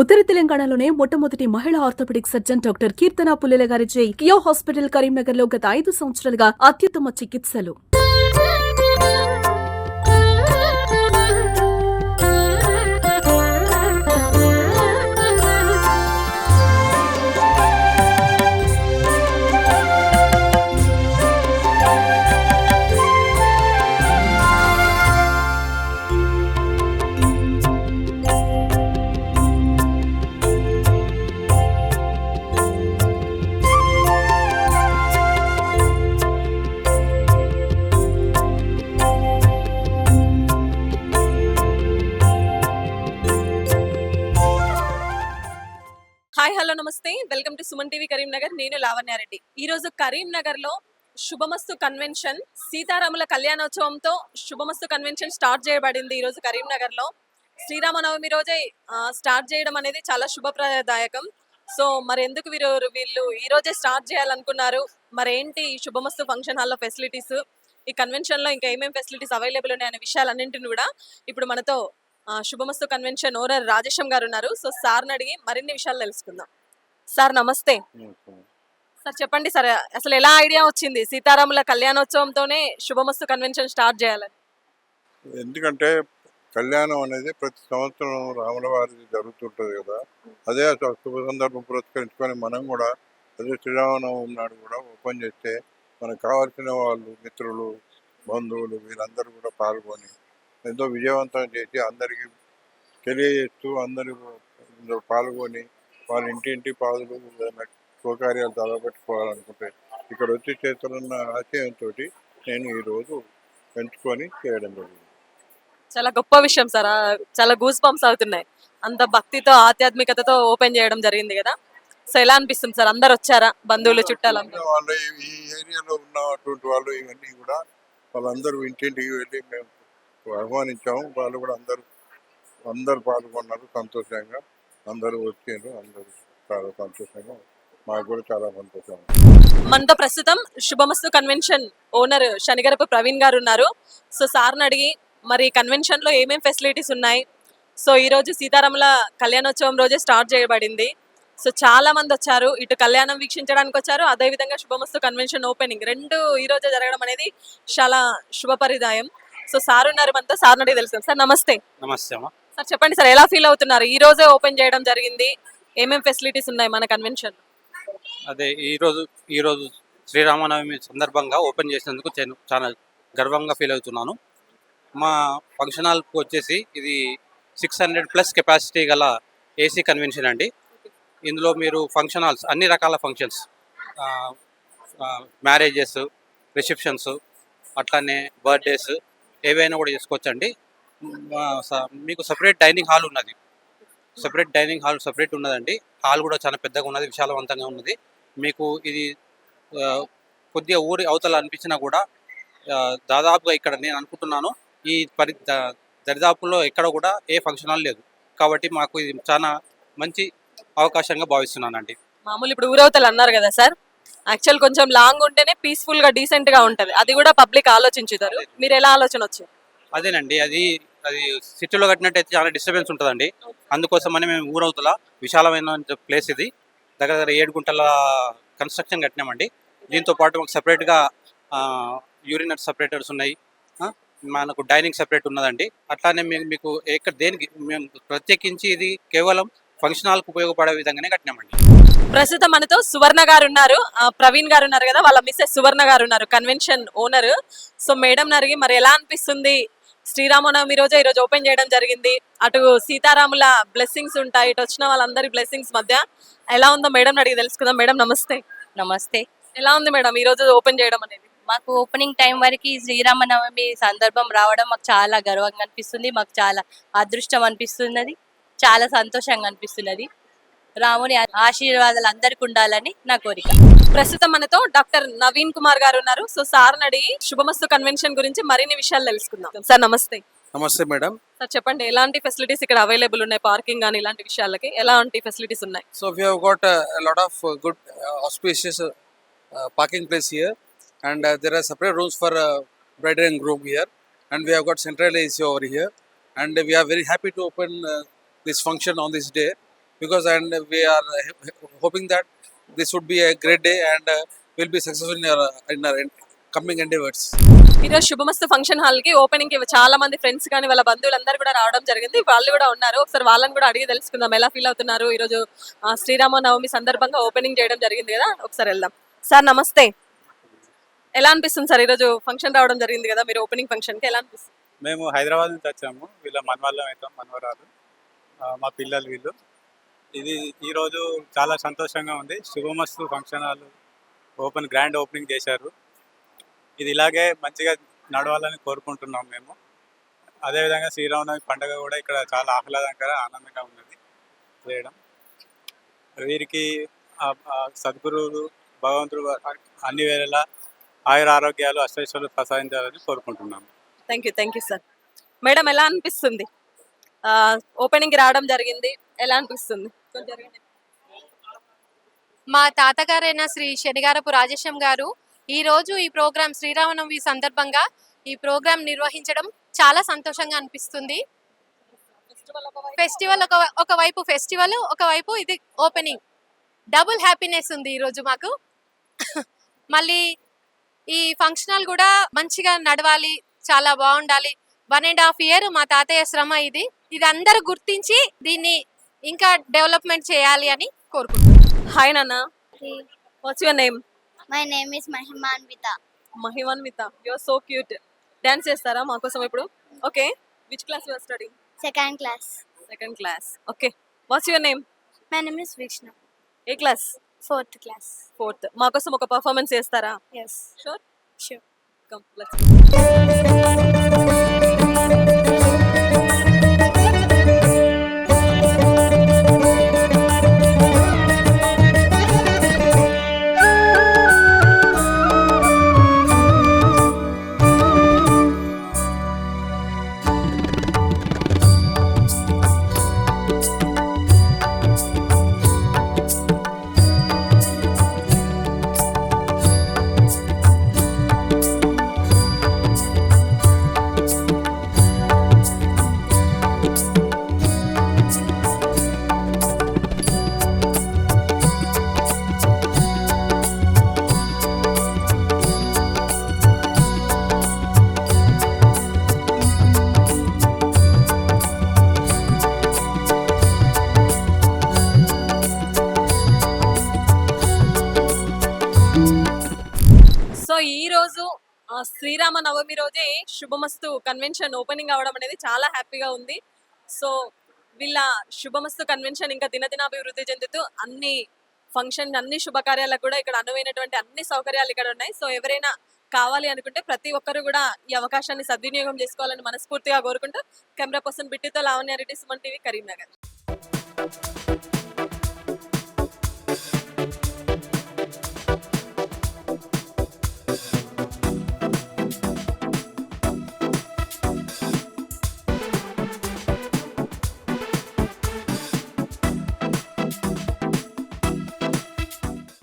ఉత్తర తెలంగాణలోనే మొట్టమొదటి మహిళా orthopaedic surgeon doctor Keerthana Pullela గారిచే కియో హాస్పిటల్ కరీంనగర్లో గత ఐదు సంవత్సరాలుగా అత్యుత్తమ చికిత్సలు. హలో నమస్తే. Welcome to Suman TV Karimnagar. నేను లావణ్యారెడ్డి. ఈ రోజు కరీంనగర్లో శుభమస్తు కన్వెన్షన్ సీతారాముల కళ్యాణోత్సవంతో శుభమస్తు కన్వెన్షన్ స్టార్ట్ చేయబడింది ఈ రోజు కరీంనగర్లో శ్రీరామనవమి రోజే స్టార్ట్ చేయడం అనేది చాలా శుభప్రదాయకం. సో మరి ఎందుకు వీరు వీళ్ళు ఈ రోజే స్టార్ట్ చేయాలనుకున్నారు? మరి ఏంటి ఈ శుభమస్తు ఫంక్షన్ హాల్లో ఫెసిలిటీస్? ఈ కన్వెన్షన్లో ఇంకా ఏమేమి ఫెసిలిటీస్ అవైలబుల్ ఉన్నాయనే విషయాలన్నింటిని కూడా ఇప్పుడు మనతో శుభమస్తు కన్వెన్షన్ ఓనర్ రాజేశం గారు ఉన్నారు. సో సార్ని అడిగి మరిన్ని విషయాలు తెలుసుకుందాం. సార్ నమస్తే. సార్ చెప్పండి సార్ అసలు ఎలా ఐడియా వచ్చింది? సీతారాముల కళ్యాణోత్సవంతోనే శుభమస్తు కన్వెన్షన్ స్టార్ట్ చేయాలని. ఎందుకంటే కళ్యాణం అనేది ప్రతి సంవత్సరం రాముల వారిది జరుగుతుంటుంది కదా. అదే శుభ సందర్భం పురస్కరించుకొని మనం కూడా అదే శ్రీరామనవమి నాడు కూడా ఓపెన్ చేస్తే మనకు కావాల్సిన వాళ్ళు మిత్రులు బంధువులు వీళ్ళందరూ కూడా పాల్గొని ఎంతో విజయవంతం చేసి అందరికీ తెలియజేస్తూ అందరూ పాల్గొని వాళ్ళ ఇంటింటి పాదులు శుభకార్యాలు తలపెట్టుకోవాలనుకుంటే ఇక్కడ వచ్చి చేతులున్న ఆశయంతో నేను ఈరోజు పెంచుకొని చేయడం జరిగింది. చాలా గొప్ప విషయం సార్. చాలా గూస్ పంప్స్ అవుతున్నాయి. అంత భక్తితో ఆధ్యాత్మికతతో ఓపెన్ చేయడం జరిగింది కదా. సో ఎలా అనిపిస్తుంది సార్? అందరు వచ్చారా? బంధువులు చుట్టాలు? వాళ్ళు ఈ ఏరియాలో ఉన్నటువంటి వాళ్ళు ఇవన్నీ కూడా వాళ్ళందరూ ఇంటింటికి వెళ్ళి మేము ఆహ్వానించాము. వాళ్ళు కూడా అందరూ అందరు పాల్గొన్నారు సంతోషంగా. అందరూ వచ్చారు అందరూ చాలా సంతోషంగా మాకు కూడా చాలా సంతోషంగా మనతో ప్రస్తుతం శుభమస్తు కన్వెన్షన్ ఓనర్ శనిగరపు ప్రవీణ్ గారు ఉన్నారు. సో సార్ని అడిగి మరి కన్వెన్షన్లో ఏమేం ఫెసిలిటీస్ ఉన్నాయి? సో ఈ రోజు సీతారాముల కళ్యాణోత్సవం రోజే స్టార్ట్ చేయబడింది. సో చాలా మంది వచ్చారు. ఇటు కళ్యాణం వీక్షించడానికి వచ్చారు. అదే విధంగా శుభమస్తు కన్వెన్షన్ ఓపెనింగ్. రెండు ఈ రోజే జరగడం అనేది చాలా శుభపరిదాయం. సో సార్ ఉన్నారు మనతో. సార్ అడిగి తెలుసు సార్ నమస్తే. నమస్తే అమ్మా. సార్ చెప్పండి సార్ ఎలా ఫీల్ అవుతున్నారు? ఈ రోజే ఓపెన్ చేయడం జరిగింది. ఏమేమి ఫెసిలిటీస్ ఉన్నాయి మన కన్వెన్షన్? అదే ఈరోజు ఈరోజు శ్రీరామనవమి సందర్భంగా ఓపెన్ చేసినందుకు చాలా గర్వంగా ఫీల్ అవుతున్నాను. మా ఫంక్షన్ హాల్కి వచ్చేసి ఇది సిక్స్ హండ్రెడ్ ప్లస్ కెపాసిటీ గల ఏసీ కన్వెన్షన్ అండి. ఇందులో మీరు ఫంక్షన్ హాల్స్ అన్ని రకాల ఫంక్షన్స్ మ్యారేజెస్ రిసెప్షన్స్ అట్లానే బర్త్డేస్ ఏవైనా కూడా చేసుకోవచ్చండి. మీకు సపరేట్ డైనింగ్ హాల్ ఉన్నది. సపరేట్ డైనింగ్ హాల్ సపరేట్ ఉన్నదండి. హాల్ కూడా చాలా పెద్దగా ఉన్నది విశాలవంతంగా ఉన్నది. మీకు ఇది కొద్దిగా ఊరి అవతల అనిపించినా కూడా దాదాపుగా ఇక్కడ నేను అనుకుంటున్నాను ఈ పరి దరిదాపుల్లో ఎక్కడ కూడా ఏ ఫంక్షన్ హాల్ లేదు. కాబట్టి మాకు ఇది చాలా మంచి అవకాశంగా భావిస్తున్నానండి. మామూలు ఇప్పుడు ఊరవతలు అన్నారు కదా సార్? యాక్చువల్ కొంచెం లాంగ్ ఉంటేనే పీస్ఫుల్గా డీసెంట్గా ఉంటది. అది కూడా పబ్లిక్ ఆలోచించుతారు. మీరు ఎలా ఆలోచన వచ్చింది అదేనండి అది అది సిటీలో కట్టినట్టయితే చాలా డిస్టర్బెన్స్ ఉంటుందండి. అందుకోసమని మేము ఊరవుతుల విశాలమైన ప్లేస్ ఇది. దగ్గర దగ్గర ఏడు గుంటల కన్స్ట్రక్షన్ కట్టినామండి. దీంతో పాటు మాకు సపరేట్గా యూరినర్ సపరేటర్స్ ఉన్నాయి. ఆ, మనకు డైనింగ్ సపరేట్ ఉన్నదండి. అట్లానే మేము మీకు ఎక్కడ దేనికి మేము ప్రత్యేకించి ఇది కేవలం ఫంక్షన్ హాల్కి ఉపయోగపడే విధంగానే కట్టినామండి. ప్రస్తుతం మనతో సువర్ణ గారు ఉన్నారు ఆ, ప్రవీణ్ గారు ఉన్నారు కదా వాళ్ళ మిస్సెస్ సువర్ణ గారు ఉన్నారు కన్వెన్షన్ ఓనర్. సో మేడం అరిగి మరి ఎలా అనిపిస్తుంది శ్రీరామనవమి రోజే ఈరోజు ఓపెన్ చేయడం జరిగింది. అటు సీతారాముల బ్లెస్సింగ్స్ ఉంటాయి ఇటు వచ్చిన వాళ్ళందరి బ్లెస్సింగ్స్ మధ్య. ఎలా ఉందో మేడం అడిగి తెలుసుకుందాం. మేడం నమస్తే. నమస్తే. ఎలా ఉంది మేడం ఈ రోజు ఓపెన్ చేయడం అనేది? మాకు ఓపెనింగ్ టైం వరకు శ్రీరామనవమి సందర్భం రావడం మాకు చాలా గర్వంగా అనిపిస్తుంది. మాకు చాలా అదృష్టం అనిపిస్తున్నది. చాలా సంతోషంగా అనిపిస్తున్నది. రాముని ఆశీర్వాదాలు అందరికి ఉండాలని నా కోరిక. ప్రస్తుతం మనతో డాక్టర్ నవీన్ కుమార్ గారు ఉన్నారు. సో సార్ అడిగి శుభమస్తు కన్వెన్షన్ గురించి మరిన్ని విషయాలు తెలుసుకుందాం. సార్ నమస్తే. నమస్తే మేడం. సార్ చెప్పండి ఎలాంటి ఫెసిలిటీస్ ఇక్కడ అవైలబుల్ ఉన్నాయి? పార్కింగ్ కానీ ఇలాంటి విషయాలకి ఎలాంటి ఫెసిలిటీస్ ఉన్నాయి? So we got lot of uh, good uh, auspicious uh, uh, parking place here. And uh, there are separate rooms for uh, bride and groom here. And we have got central AC over here. And we are very because and we are hoping that this would be a great day and uh, we'll be successful in our, in our coming endeavors. ఈరోజు శుభమస్తు function హాల్కి ఓపెనింగ్కి చాలా మంది friends కానీ వాళ్ళ బంధువులందరూ కూడా రావడం జరిగింది. వాళ్ళు కూడా ఉన్నారు. ఒకసారి వాళ్ళని కూడా అడిగి తెలుసుకుందాం. ఎలా ఫీల్ అవుతున్నారు ఈ రోజు ఆ, శ్రీరామ నవమి సందర్భంగా ఓపెనింగ్ చేయడం జరిగింది కదా? ఒకసారి వెళ్దాం. సార్ నమస్తే. ఎలా అనిపిస్తుంది సార్ ఈరోజు ఫంక్షన్ రావడం జరిగింది కదా? మీరు ఓపెనింగ్ ఫంక్షన్కి ఎలా అనిపిస్తుంది? మేము హైదరాబాద్ నుంచి వచ్చాము. వీళ్ళ మనవాళ్ళం అవుతాం మనవరాలు మా పిల్లలు వీళ్ళు. ఇది ఈరోజు చాలా సంతోషంగా ఉంది. Shubhamastu function hall open grand opening చేశారు. ఇది ఇలాగే మంచిగా నడవాలని కోరుకుంటున్నాం మేము. అదేవిధంగా శ్రీరామనవమి పండుగ కూడా ఇక్కడ చాలా ఆహ్లాదకర ఆనందంగా ఉన్నది. చేయడం. వీరికి సద్గురువులు భగవంతుడు అన్ని వేళలా ఆయుర ఆరోగ్యాలు అష్టైశ్వర్యాలు ప్రసాదించాలని కోరుకుంటున్నాము. Thank you thank you sir madam ఎలా అనిపిస్తుంది? ఓపెనింగ్ రావడం జరిగింది. ఎలా అనిపిస్తుంది? మా తాతగారైన శ్రీ శనిగారపు రాజేశం గారు ఈ రోజు ఈ ప్రోగ్రాం శ్రీరామనవమి సందర్భంగా ఈ ప్రోగ్రాం నిర్వహించడం చాలా సంతోషంగా అనిపిస్తుంది. ఫెస్టివల్ ఒక ఒకవైపు ఫెస్టివల్ ఒకవైపు ఇది ఓపెనింగ్ డబుల్ హ్యాపీనెస్ ఉంది ఈ రోజు మాకు. మళ్ళీ ఈ ఫంక్షన్ హాల్ కూడా మంచిగా నడవాలి చాలా బాగుండాలి. వన్ అండ్ హాఫ్ ఇయర్ మా తాతయ్య శ్రమ ఇది. ఇది అందరూ గుర్తించి దీన్ని ఇంకా డెవలప్మెంట్ చేయాలి అని కోరుకుంటున్నాను హాయ్ నాన్న. What's your name Mahimanvita. Mahimanvita your so cute dance చేస్తారా మా కోసం ఇప్పుడు? Okay which class your study Second class. Second class okay what's your name Vishnu. ఏ క్లాస్. ఫోర్త్ మా కోసం ఒక పర్ఫార్మెన్స్ చేస్తారా? Yes. Sure Sure. Come let's so Srirama Navami రోజే శుభమస్తు కన్వెన్షన్ ఓపెనింగ్ అవడం అనేది చాలా హ్యాపీగా ఉంది. సో వీళ్ళ శుభమస్తు కన్వెన్షన్ ఇంకా దినదినాభివృద్ధి చెందుతూ అన్ని ఫంక్షన్ అన్ని శుభకార్యాలకు కూడా ఇక్కడ అనువైనటువంటి అన్ని సౌకర్యాలు ఇక్కడ ఉన్నాయి. సో ఎవరైనా కావాలి అనుకుంటే ప్రతి ఒక్కరు కూడా ఈ అవకాశాన్ని సద్వినియోగం చేసుకోవాలని మనస్ఫూర్తిగా కోరుకుంటూ కెమెరా పర్సన్ బిట్టితో లావణ్యారెడ్డి సుమన్ టీవీ కరీంనగర్.